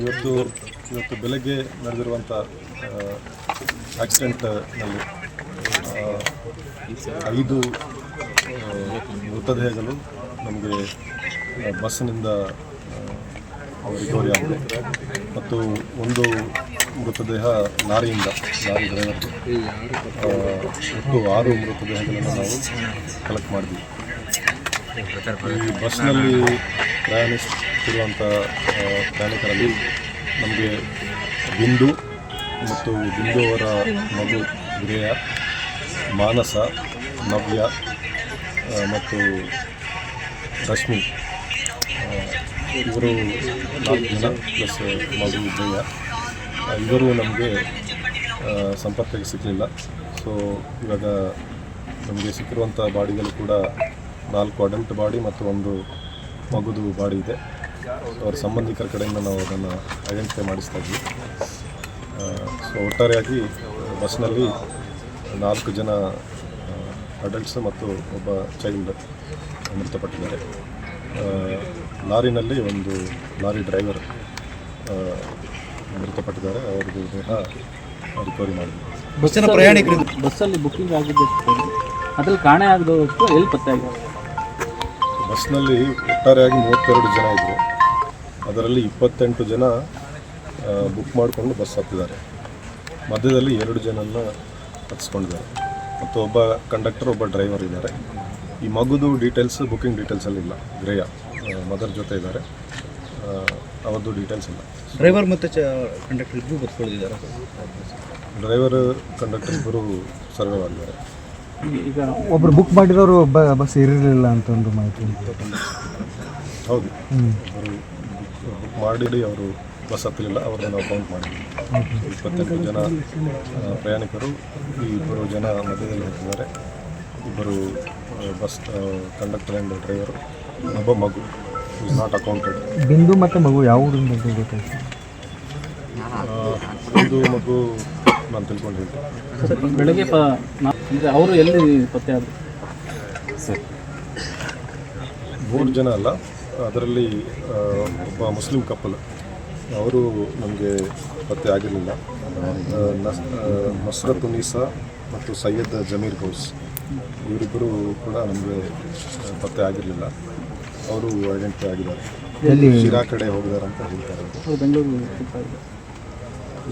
ಇವತ್ತು ಇವತ್ತು ಬೆಳಗ್ಗೆ ನಡೆದಿರುವಂಥ ಆಕ್ಸಿಡೆಂಟ್ನಲ್ಲಿ ಐದು ಮೃತದೇಹಗಳು ನಮಗೆ ಬಸ್ಸಿನಿಂದ ರಿಕವರಿ ಆಗಿದೆ ಮತ್ತು ಒಂದು ಮೃತದೇಹ ಲಾರಿಯಿಂದ, ಲಾರಿ ಡ್ರೈವರ್ ಒಟ್ಟು ಆರು ಮೃತದೇಹಗಳನ್ನು ನಾವು ಕಲೆಕ್ಟ್ ಮಾಡಿದ್ವಿ. ಈ ಬಸ್ನಲ್ಲಿ ಪ್ರಯಾಣಿಸುತ್ತಿರುವಂಥ ಪ್ರಯಾಣಿಕರಲ್ಲಿ ನಮಗೆ ಬಿಂದು ಮತ್ತು ಬಿಂದು ಅವರ ಮಗು ಗಿರಿಯ ಮಾನಸ, ನವ್ಯ ಮತ್ತು ರಶ್ಮಿ ಇವರು ನಾಲ್ಕು ಜನ ಪ್ಲಸ್ ಮಗು ಗ್ರೇಯ ಇವರು ನಮಗೆ ಸಂಪರ್ಕಕ್ಕೆ ಸಿಗಲಿಲ್ಲ. ಸೊ ಇವಾಗ ನಮಗೆ ಸಿಕ್ಕಿರುವಂಥ ಬಾಡಿಗಳು ಕೂಡ ನಾಲ್ಕು ಅಡಲ್ಟ್ ಬಾಡಿ ಮತ್ತು ಒಂದು ಮಗುದು ಬಾಡಿ ಇದೆ. ಅವರ ಸಂಬಂಧಿಕರ ಕಡೆಯಿಂದ ನಾವು ಅದನ್ನು ಐಡೆಂಟಿಫೈ ಮಾಡಿಸ್ತಾ ಇದ್ವಿ. ಸೊ ಒಟ್ಟಾರೆಯಾಗಿ ಬಸ್ನಲ್ಲಿ ನಾಲ್ಕು ಜನ ಅಡಲ್ಟ್ಸ್ ಮತ್ತು ಒಬ್ಬ ಚೈಲ್ಡ್ ಮೃತಪಟ್ಟಿದ್ದಾರೆ. ಲಾರಿನಲ್ಲಿ ಒಂದು ಲಾರಿ ಡ್ರೈವರ್ ಮೃತಪಟ್ಟಿದ್ದಾರೆ. ಅವ್ರದ್ದು ದೇಹ ರಿಕವರಿ ಮಾಡಿದ್ವಿ ಬಸ್ಸಿನ ಪ್ರಯಾಣಿಕರು ಬಸ್ಸಲ್ಲಿ ಬುಕ್ಕಿಂಗ್ ಆಗಿದ್ದು ಅದರಲ್ಲಿ ಕಾಣೆ ಆಗದಷ್ಟು ಎಲ್ಲಿ ಪತ್ತೆ ಆಗಿದೆ? ಬಸ್ನಲ್ಲಿ ಒಟ್ಟಾರೆಯಾಗಿ ಮೂವತ್ತೆರಡು ಜನ ಇದ್ದರು ಅದರಲ್ಲಿ ಇಪ್ಪತ್ತೆಂಟು ಜನ ಬುಕ್ ಮಾಡಿಕೊಂಡು ಬಸ್ ಹತ್ತಿದ್ದಾರೆ. ಮಧ್ಯದಲ್ಲಿ ಎರಡು ಜನನ ಹತ್ತಿಸ್ಕೊಂಡಿದ್ದಾರೆ ಮತ್ತು ಒಬ್ಬ ಕಂಡಕ್ಟರ್ ಒಬ್ಬ ಡ್ರೈವರ್ ಇದ್ದಾರೆ. ಈ ಮಗುದು ಡೀಟೇಲ್ಸ್ ಬುಕ್ಕಿಂಗ್ ಡೀಟೇಲ್ಸಲ್ಲಿ ಇಲ್ಲ. ಗ್ರೇಯ ಮದರ್ ಜೊತೆ ಇದ್ದಾರೆ. ಅವರದ್ದು ಡೀಟೇಲ್ಸ್ ಇಲ್ಲ. ಡ್ರೈವರ್ ಮತ್ತು ಕಂಡಕ್ಟರ್ ಇಬ್ಬರು ಬರ್ಕೊಳ್ಳಿದ್ದಾರೆ ಡ್ರೈವರ್ ಕಂಡಕ್ಟರ್ ಇಬ್ಬರು ಸರ್ವೇ ಆಗಿದ್ದಾರೆ ಈಗ- ಒಬ್ರು ಬುಕ್ ಮಾಡಿರೋರು ಬಸ್ ಇರಲಿಲ್ಲ ಅಂತ ಒಂದು ಮಾಹಿತಿ ಹೌದು. ಅವರು ಬುಕ್ ಮಾಡಿ ಅವರು ಬಸ್ ಹತ್ತಲಿಲ್ಲ ಅವ್ರನ್ನ ನಾವು ಕೌಂಟ್ ಮಾಡಿದ್ವಿ. ಇಪ್ಪತ್ತೆಂಟು ಜನ ಪ್ರಯಾಣಿಕರು ಈ ಇಬ್ಬರು ಜನ ಮಧ್ಯದಲ್ಲಿ ಹೋಗ್ತಿದ್ದಾರೆ ಇಬ್ಬರು ಬಸ್ ಕಂಡಕ್ಟರ್ ಆ್ಯಂಡ್ ಡ್ರೈವರು ಒಬ್ಬ ಮಗು ಇಸ್ ನಾಟ್ ಅಕೌಂಟೆಡ್ ಬಿಂದು ಮತ್ತು ಮಗು ಯಾವ ಊರಿಂದ ಗೊತ್ತಾಯ್ತು? ಒಂದು ಮಗು ನಾನು ತಿಳ್ಕೊಂಡು ಹೇಳ್ತೀನಿ ಬೆಳಗ್ಗೆ ಅಂದ್ರೆ ಅವರು ಎಲ್ಲಿ ಪತ್ತೆ ಆದರು? ಸರ್ ಮೂರು ಜನ ಅಲ್ಲ. ಅದರಲ್ಲಿ ಒಬ್ಬ ಮುಸ್ಲಿಂ ಕಪ್ಪಲ್ ಅವರು ನಮಗೆ ಪತ್ತೆ ಆಗಿರಲಿಲ್ಲ. ನಸ್ರತ್ ಉನೀಸಾ ಮತ್ತು ಸೈಯದ್ ಜಮೀರ್ ಗೌಸ್. ಇವರಿಬ್ಬರು ಕೂಡ ನಮಗೆ ಪತ್ತೆ ಆಗಿರಲಿಲ್ಲ. ಅವರು ಐಡೆಂಟಿಫೈ ಆಗಿದ್ದಾರೆ. ಶಿರಾ ಕಡೆ ಹೋಗಿದ್ದಾರೆ ಅಂತ ಹೇಳ್ತಾರೆ. ಬೆಂಗಳೂರು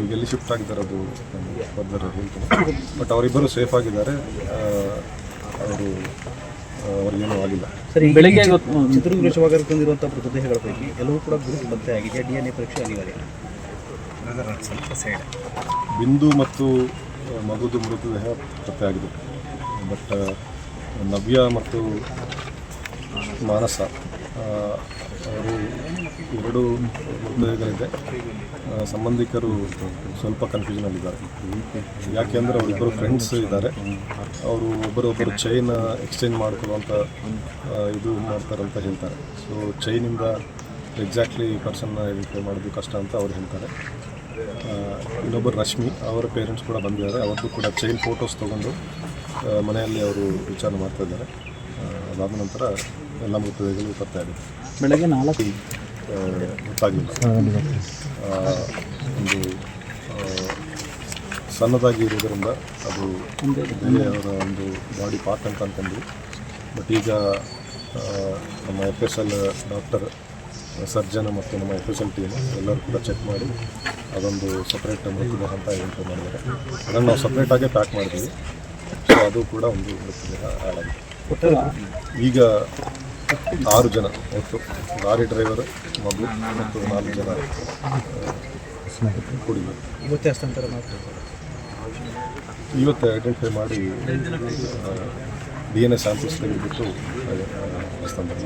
ಈಗ ಎಲ್ಲಿ ಶಿಫ್ಟ್ ಆಗಿದ್ದಾರೆ ಅದು ಫರ್ದರ್ ಹೇಳ್ತೀನಿ ಬಟ್ ಅವರಿಬ್ಬರು ಸೇಫ್ ಆಗಿದ್ದಾರೆ. ಅವರು ಅವ್ರಿಗೇನೂ ಆಗಿಲ್ಲ ಸರಿ ಬೆಳಿಗ್ಗೆ ಚಿತ್ರದುರ್ಗ ಶಿವಮೊಗ್ಗಕ್ಕೆ ತಂದಿರುವಂಥ ಮೃತದೇಹಗಳ ಪೈಕಿ ಎಲ್ಲವೂ ಕೂಡ ಗುರುತು ಪತ್ತೆ ಆಗಿದೆ. ಡಿ ಎನ್ ಎ ಪರೀಕ್ಷೆ ಅನಿವಾರ್ಯ. ಬಿಂದು ಮತ್ತು ಮಗುದು ಮೃತದೇಹ ಪತ್ತೆ ಆಗಿದೆ. ಬಟ್ ನವ್ಯ ಮತ್ತು ಮಾನಸ. ಎರಡು ಉದ್ಯೋಗಗಳಿದೆ ಸಂಬಂಧಿಕರು ಸ್ವಲ್ಪ ಕನ್ಫ್ಯೂಷನಲ್ಲಿದ್ದಾರೆ ಯಾಕೆಂದರೆ ಅವರಿಬ್ಬರು ಫ್ರೆಂಡ್ಸ್ ಇದ್ದಾರೆ. ಅವರು ಒಬ್ಬರೊಬ್ಬರು ಚೈನ್ ಎಕ್ಸ್ಚೇಂಜ್ ಮಾಡ್ಕೊಳ್ಳುವಂಥ ಇದು ಮಾಡ್ತಾರಂತ ಹೇಳ್ತಾರೆ. ಸೊ ಚೈನಿಂದ ಎಕ್ಸಾಕ್ಟ್ಲಿ ಪರ್ಸನ್ನ ಐಡೆಂಟಿಫೈ ಮಾಡೋದು ಕಷ್ಟ ಅಂತ ಅವ್ರು ಹೇಳ್ತಾರೆ. ಇನ್ನೊಬ್ಬರು ರಶ್ಮಿ, ಅವರ ಪೇರೆಂಟ್ಸ್ ಕೂಡ ಬಂದಿದ್ದಾರೆ. ಅವ್ರದ್ದು ಕೂಡ ಚೈನ್ ಫೋಟೋಸ್ ತೊಗೊಂಡು ಮನೆಯಲ್ಲಿ ಅವರು ವಿಚಾರ ಮಾಡ್ತಾ ಇದ್ದಾರೆ. ಅದಾದ ನಂತರ ಎಲ್ಲ ಮೃತದೇಹಗಳು ಬರ್ತಾ ಇದೆ ಬೆಳಗ್ಗೆ ನಾಲ್ಕು ಗೊತ್ತಾಗಲಿಲ್ಲ ಒಂದು ಸಣ್ಣದಾಗಿ ಇರುವುದರಿಂದ ಅದು ಅವರ ಒಂದು ಬಾಡಿ ಪಾರ್ಟ್ ಅಂತ ಅಂದ್ಕೊಂಡ್ವಿ ಬಟ್ ಈಗ ನಮ್ಮ F S L doctor surgeon ಮತ್ತು ನಮ್ಮ ಎಫ್ ಎಸ್ ಎಲ್ ಟೀಮ್ ಎಲ್ಲರೂ ಕೂಡ ಚೆಕ್ ಮಾಡಿ ಅದೊಂದು ಸಪ್ರೇಟ್ ಮೃತದೇಹ ಅಂತ ಐಡೆಂಟಿಫೈ ಮಾಡಿದ್ದಾರೆ. ಅದನ್ನು ನಾವು ಸಪ್ರೇಟಾಗೇ ಪ್ಯಾಕ್ ಮಾಡಿದ್ವಿ ಸೊ ಅದು ಕೂಡ ಒಂದು ಮೃತದೇಹ ಆ್ಯಡ್ ಆಗಿದೆ ಈಗ ಆರು ಜನ ಒಟ್ಟು ಲಾರಿ ಡ್ರೈವರ್ ಮಗು ಮತ್ತು ನಾಲ್ಕು ಜನ ಇವತ್ತೇ ಹಸ್ತಾಂತರ ಇವತ್ತು ಐಡೆಂಟಿಫೈ ಮಾಡಿ ಡಿ ಎನ್ ಎಸ್ ಸ್ಯಾಂಪಲ್ಸ್ ತೆಗೆದುಬಿಟ್ಟು ಹಸ್ತಾಂತರ